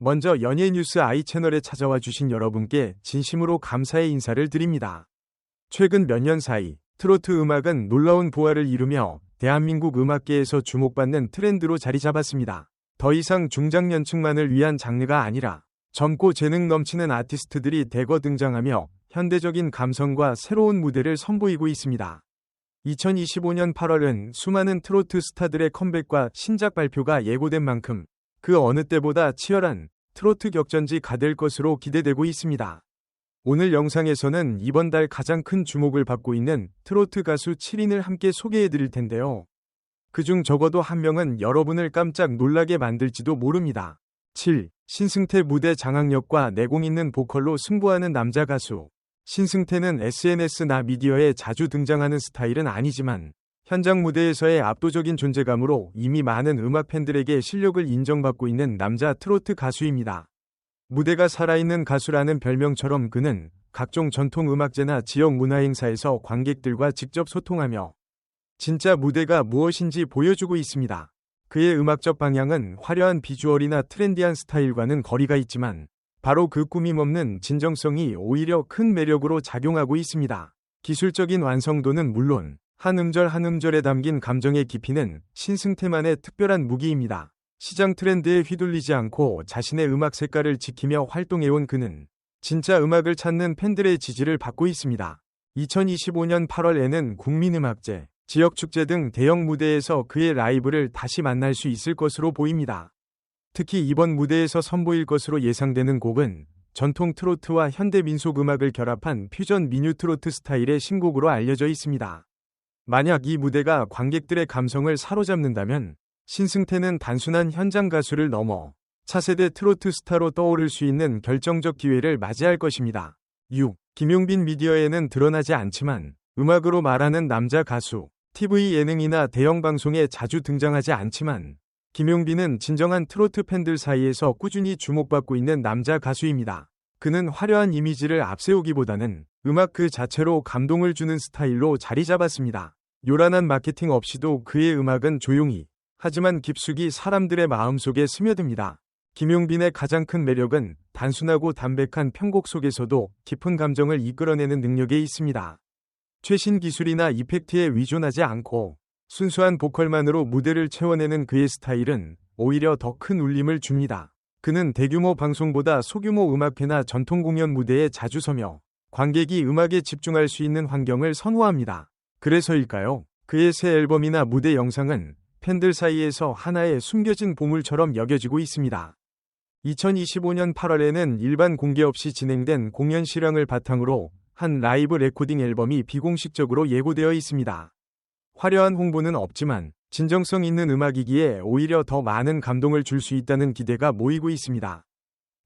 먼저 연예뉴스 아이 채널에 찾아와 주신 여러분께 진심으로 감사의 인사를 드립니다. 최근 몇 년 사이 트로트 음악은 놀라운 부활을 이루며 대한민국 음악계에서 주목받는 트렌드로 자리 잡았습니다. 더 이상 중장년층만을 위한 장르가 아니라 젊고 재능 넘치는 아티스트들이 대거 등장하며 현대적인 감성과 새로운 무대를 선보이고 있습니다. 2025년 8월은 수많은 트로트 스타들의 컴백과 신작 발표가 예고된 만큼 그 어느 때보다 치열한 트로트 격전지 가 될 것으로 기대되고 있습니다. 오늘 영상에서는 이번 달 가장 큰 주목을 받고 있는 트로트 가수 7인을 함께 소개해 드릴 텐데요. 그중 적어도 한 명은 여러분을 깜짝 놀라게 만들지도 모릅니다. 7. 신승태 무대 장악력과 내공 있는 보컬로 승부하는 남자 가수. 신승태는 SNS나 미디어에 자주 등장하는 스타일은 아니지만 현장 무대에서의 압도적인 존재감으로 이미 많은 음악 팬들에게 실력을 인정받고 있는 남자 트로트 가수입니다. 무대가 살아있는 가수라는 별명처럼 그는 각종 전통 음악제나 지역 문화 행사에서 관객들과 직접 소통하며 진짜 무대가 무엇인지 보여주고 있습니다. 그의 음악적 방향은 화려한 비주얼이나 트렌디한 스타일과는 거리가 있지만 바로 그 꾸밈 없는 진정성이 오히려 큰 매력으로 작용하고 있습니다. 기술적인 완성도는 물론 한 음절 한 음절에 담긴 감정의 깊이는 신승태만의 특별한 무기입니다. 시장 트렌드에 휘둘리지 않고 자신의 음악 색깔을 지키며 활동해온 그는 진짜 음악을 찾는 팬들의 지지를 받고 있습니다. 2025년 8월에는 국민음악제, 지역축제 등 대형 무대에서 그의 라이브를 다시 만날 수 있을 것으로 보입니다. 특히 이번 무대에서 선보일 것으로 예상되는 곡은 전통 트로트와 현대 민속 음악을 결합한 퓨전 미뉴 트로트 스타일의 신곡으로 알려져 있습니다. 만약 이 무대가 관객들의 감성을 사로잡는다면 신승태는 단순한 현장 가수를 넘어 차세대 트로트 스타로 떠오를 수 있는 결정적 기회를 맞이할 것입니다. 6. 김용빈 미디어에는 드러나지 않지만 음악으로 말하는 남자 가수, TV 예능이나 대형 방송에 자주 등장하지 않지만 김용빈은 진정한 트로트 팬들 사이에서 꾸준히 주목받고 있는 남자 가수입니다. 그는 화려한 이미지를 앞세우기보다는 음악 그 자체로 감동을 주는 스타일로 자리 잡았습니다. 요란한 마케팅 없이도 그의 음악은 조용히 하지만 깊숙이 사람들의 마음속에 스며듭니다. 김용빈의 가장 큰 매력은 단순하고 담백한 편곡 속에서도 깊은 감정을 이끌어내는 능력에 있습니다. 최신 기술이나 이펙트에 위존하지 않고 순수한 보컬만으로 무대를 채워내는 그의 스타일은 오히려 더 큰 울림을 줍니다. 그는 대규모 방송보다 소규모 음악회나 전통 공연 무대에 자주 서며 관객이 음악에 집중할 수 있는 환경을 선호합니다. 그래서일까요? 그의 새 앨범이나 무대 영상은 팬들 사이에서 하나의 숨겨진 보물처럼 여겨지고 있습니다. 2025년 8월에는 일반 공개 없이 진행된 공연 실황을 바탕으로 한 라이브 레코딩 앨범이 비공식적으로 예고되어 있습니다. 화려한 홍보는 없지만 진정성 있는 음악이기에 오히려 더 많은 감동을 줄 수 있다는 기대가 모이고 있습니다.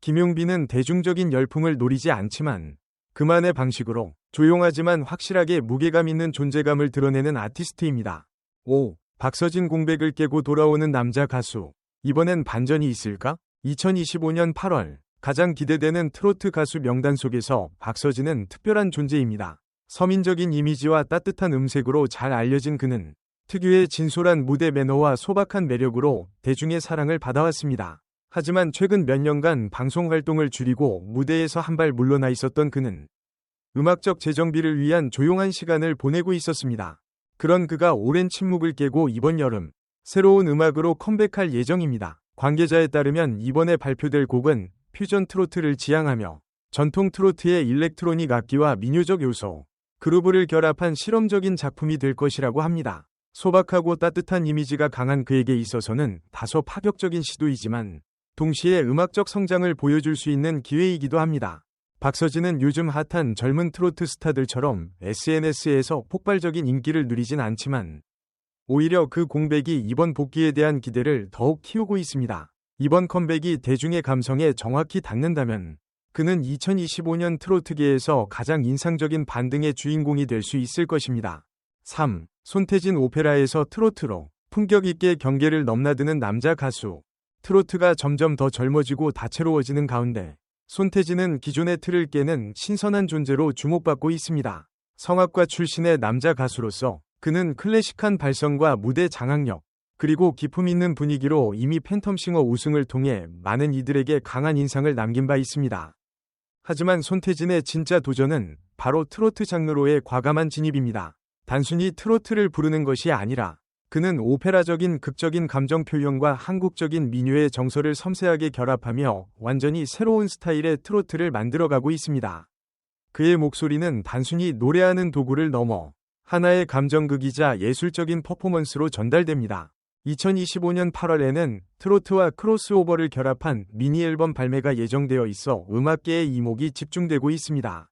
김용빈은 대중적인 열풍을 노리지 않지만 그만의 방식으로 조용하지만 확실하게 무게감 있는 존재감을 드러내는 아티스트입니다. 5. 박서진 공백을 깨고 돌아오는 남자 가수. 이번엔 반전이 있을까? 2025년 8월 가장 기대되는 트로트 가수 명단 속에서 박서진은 특별한 존재입니다. 서민적인 이미지와 따뜻한 음색으로 잘 알려진 그는 특유의 진솔한 무대 매너와 소박한 매력으로 대중의 사랑을 받아왔습니다. 하지만 최근 몇 년간 방송 활동을 줄이고 무대에서 한 발 물러나 있었던 그는 음악적 재정비를 위한 조용한 시간을 보내고 있었습니다. 그런 그가 오랜 침묵을 깨고 이번 여름 새로운 음악으로 컴백할 예정입니다. 관계자에 따르면 이번에 발표될 곡은 퓨전 트로트를 지향하며 전통 트로트의 일렉트로닉 악기와 민요적 요소, 그루브를 결합한 실험적인 작품이 될 것이라고 합니다. 소박하고 따뜻한 이미지가 강한 그에게 있어서는 다소 파격적인 시도이지만 동시에 음악적 성장을 보여줄 수 있는 기회이기도 합니다. 박서진은 요즘 핫한 젊은 트로트 스타들처럼 SNS에서 폭발적인 인기를 누리진 않지만 오히려 그 공백이 이번 복귀에 대한 기대를 더욱 키우고 있습니다. 이번 컴백이 대중의 감성에 정확히 닿는다면 그는 2025년 트로트계에서 가장 인상적인 반등의 주인공이 될 수 있을 것입니다. 3. 손태진 오페라에서 트로트로 품격 있게 경계를 넘나드는 남자 가수. 트로트가 점점 더 젊어지고 다채로워지는 가운데 손태진은 기존의 틀을 깨는 신선한 존재로 주목받고 있습니다. 성악과 출신의 남자 가수로서 그는 클래식한 발성과 무대 장악력, 그리고 기품 있는 분위기로 이미 팬텀싱어 우승을 통해 많은 이들에게 강한 인상을 남긴 바 있습니다. 하지만 손태진의 진짜 도전은 바로 트로트 장르로의 과감한 진입입니다. 단순히 트로트를 부르는 것이 아니라 그는 오페라적인 극적인 감정 표현과 한국적인 민요의 정서를 섬세하게 결합하며 완전히 새로운 스타일의 트로트를 만들어가고 있습니다. 그의 목소리는 단순히 노래하는 도구를 넘어 하나의 감정극이자 예술적인 퍼포먼스로 전달됩니다. 2025년 8월에는 트로트와 크로스오버를 결합한 미니 앨범 발매가 예정되어 있어 음악계의 이목이 집중되고 있습니다.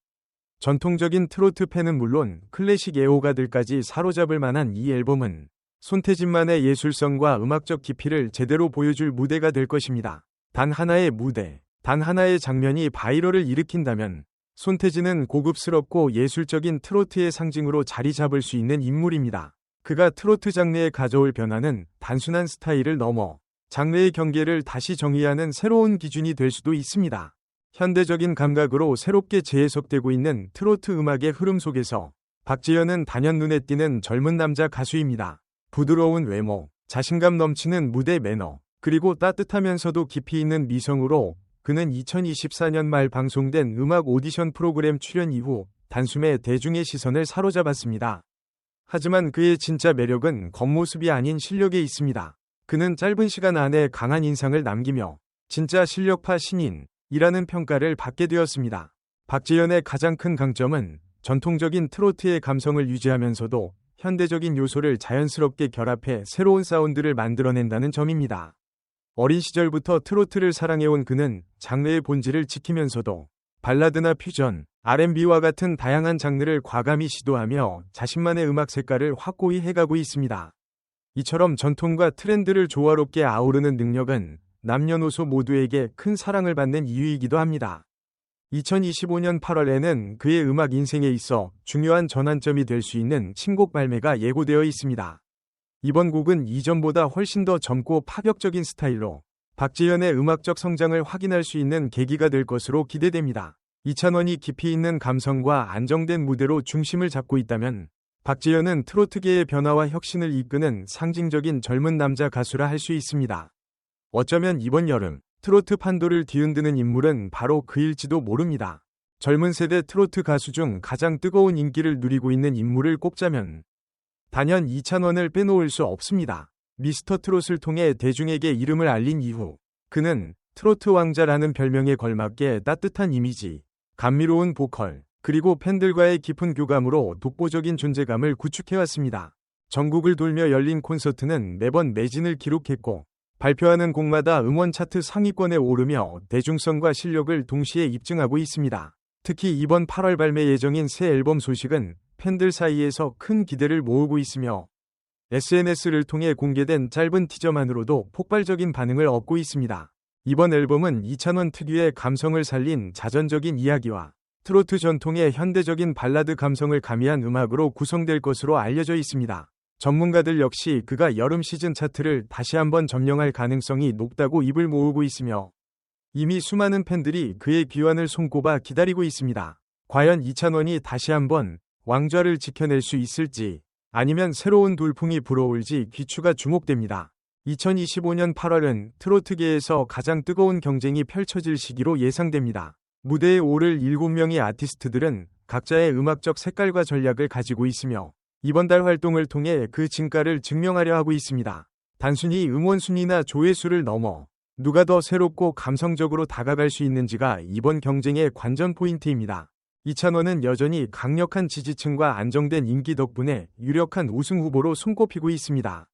전통적인 트로트 팬은 물론 클래식 애호가들까지 사로잡을 만한 이 앨범은 손태진만의 예술성과 음악적 깊이를 제대로 보여줄 무대가 될 것입니다. 단 하나의 무대, 단 하나의 장면이 바이럴을 일으킨다면 손태진은 고급스럽고 예술적인 트로트의 상징으로 자리 잡을 수 있는 인물입니다. 그가 트로트 장르에 가져올 변화는 단순한 스타일을 넘어 장르의 경계를 다시 정의하는 새로운 기준이 될 수도 있습니다. 현대적인 감각으로 새롭게 재해석되고 있는 트로트 음악의 흐름 속에서 박지현은 단연 눈에 띄는 젊은 남자 가수입니다. 부드러운 외모, 자신감 넘치는 무대 매너, 그리고 따뜻하면서도 깊이 있는 미성으로 그는 2024년 말 방송된 음악 오디션 프로그램 출연 이후 단숨에 대중의 시선을 사로잡았습니다. 하지만 그의 진짜 매력은 겉모습이 아닌 실력에 있습니다. 그는 짧은 시간 안에 강한 인상을 남기며 진짜 실력파 신인이라는 평가를 받게 되었습니다. 박지현의 가장 큰 강점은 전통적인 트로트의 감성을 유지하면서도 현대적인 요소를 자연스럽게 결합해 새로운 사운드를 만들어낸다는 점입니다. 어린 시절부터 트로트를 사랑해온 그는 장르의 본질을 지키면서도 발라드나 퓨전, R&B와 같은 다양한 장르를 과감히 시도하며 자신만의 음악 색깔을 확고히 해가고 있습니다. 이처럼 전통과 트렌드를 조화롭게 아우르는 능력은 남녀노소 모두에게 큰 사랑을 받는 이유이기도 합니다. 2025년 8월에는 그의 음악 인생에 있어 중요한 전환점이 될 수 있는 신곡 발매가 예고되어 있습니다. 이번 곡은 이전보다 훨씬 더 젊고 파격적인 스타일로 박지현의 음악적 성장을 확인할 수 있는 계기가 될 것으로 기대됩니다. 이찬원이 깊이 있는 감성과 안정된 무대로 중심을 잡고 있다면 박지현은 트로트계의 변화와 혁신을 이끄는 상징적인 젊은 남자 가수라 할 수 있습니다. 어쩌면 이번 여름 트로트 판도를 뒤흔드는 인물은 바로 그일지도 모릅니다. 젊은 세대 트로트 가수 중 가장 뜨거운 인기를 누리고 있는 인물을 꼽자면 단연 이찬원을 빼놓을 수 없습니다. 미스터 트롯을 통해 대중에게 이름을 알린 이후 그는 트로트 왕자라는 별명에 걸맞게 따뜻한 이미지, 감미로운 보컬, 그리고 팬들과의 깊은 교감으로 독보적인 존재감을 구축해왔습니다. 전국을 돌며 열린 콘서트는 매번 매진을 기록했고 발표하는 곡마다 음원 차트 상위권에 오르며 대중성과 실력을 동시에 입증하고 있습니다. 특히 이번 8월 발매 예정인 새 앨범 소식은 팬들 사이에서 큰 기대를 모으고 있으며 SNS를 통해 공개된 짧은 티저만으로도 폭발적인 반응을 얻고 있습니다. 이번 앨범은 이찬원 특유의 감성을 살린 자전적인 이야기와 트로트 전통의 현대적인 발라드 감성을 가미한 음악으로 구성될 것으로 알려져 있습니다. 전문가들 역시 그가 여름 시즌 차트를 다시 한번 점령할 가능성이 높다고 입을 모으고 있으며 이미 수많은 팬들이 그의 귀환을 손꼽아 기다리고 있습니다. 과연 이찬원이 다시 한번 왕좌를 지켜낼 수 있을지 아니면 새로운 돌풍이 불어올지 귀추가 주목됩니다. 2025년 8월은 트로트계에서 가장 뜨거운 경쟁이 펼쳐질 시기로 예상됩니다. 무대에 오를 7명의 아티스트들은 각자의 음악적 색깔과 전략을 가지고 있으며 이번 달 활동을 통해 그 진가를 증명하려 하고 있습니다. 단순히 응원 순위나 조회수를 넘어 누가 더 새롭고 감성적으로 다가갈 수 있는지가 이번 경쟁의 관전 포인트입니다. 이찬원은 여전히 강력한 지지층과 안정된 인기 덕분에 유력한 우승 후보로 손꼽히고 있습니다.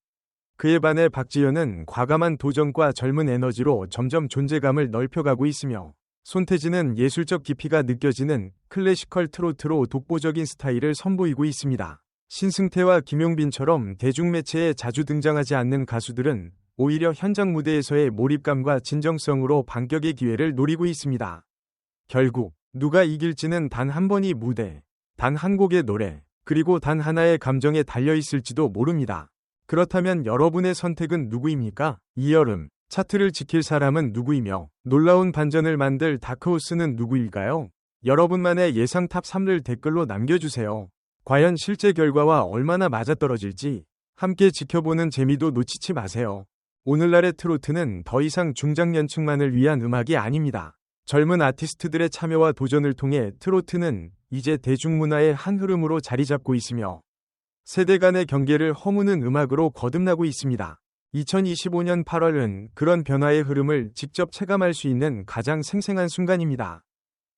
그에 반해 박지현은 과감한 도전과 젊은 에너지로 점점 존재감을 넓혀가고 있으며 손태진은 예술적 깊이가 느껴지는 클래시컬 트로트로 독보적인 스타일을 선보이고 있습니다. 신승태와 김용빈처럼 대중매체에 자주 등장하지 않는 가수들은 오히려 현장 무대에서의 몰입감과 진정성으로 반격의 기회를 노리고 있습니다. 결국 누가 이길지는 단 한 번이 무대, 단 한 곡의 노래, 그리고 단 하나의 감정에 달려 있을지도 모릅니다. 그렇다면 여러분의 선택은 누구입니까? 이 여름 차트를 지킬 사람은 누구이며 놀라운 반전을 만들 다크호스는 누구일까요? 여러분만의 예상 탑 3를 댓글로 남겨주세요. 과연 실제 결과와 얼마나 맞아떨어질지 함께 지켜보는 재미도 놓치지 마세요. 오늘날의 트로트는 더 이상 중장년층만을 위한 음악이 아닙니다. 젊은 아티스트들의 참여와 도전을 통해 트로트는 이제 대중문화의 한 흐름으로 자리 잡고 있으며 세대 간의 경계를 허무는 음악으로 거듭나고 있습니다. 2025년 8월은 그런 변화의 흐름을 직접 체감할 수 있는 가장 생생한 순간입니다.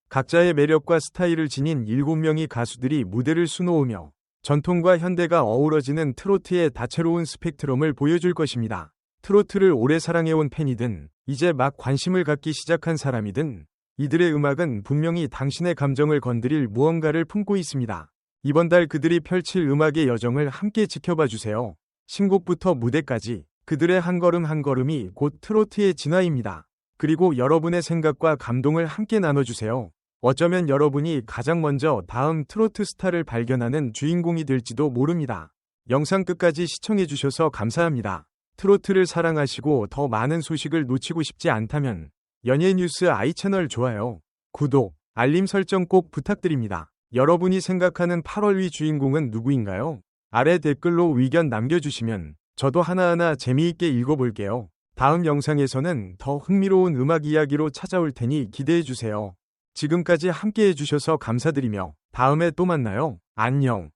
각자의 매력과 스타일을 지닌 7명의 가수들이 무대를 수놓으며 전통과 현대가 어우러지는 트로트의 다채로운 스펙트럼을 보여줄 것입니다. 트로트를 오래 사랑해온 팬이든 이제 막 관심을 갖기 시작한 사람이든 이들의 음악은 분명히 당신의 감정을 건드릴 무언가를 품고 있습니다. 이번 달 그들이 펼칠 음악의 여정을 함께 지켜봐 주세요. 신곡부터 무대까지 그들의 한 걸음 한 걸음이 곧 트로트의 진화입니다. 그리고 여러분의 생각과 감동을 함께 나눠주세요. 어쩌면 여러분이 가장 먼저 다음 트로트 스타를 발견하는 주인공이 될지도 모릅니다. 영상 끝까지 시청해주셔서 감사합니다. 트로트를 사랑하시고 더 많은 소식을 놓치고 싶지 않다면 연예 뉴스 아이 채널 좋아요, 구독, 알림 설정 꼭 부탁드립니다. 여러분이 생각하는 8월위 주인공은 누구인가요? 아래 댓글로 의견 남겨주시면 저도 하나하나 재미있게 읽어볼게요. 다음 영상에서는 더 흥미로운 음악 이야기로 찾아올 테니 기대해주세요. 지금까지 함께 해 주셔서 감사드리며 다음에 또 만나요. 안녕.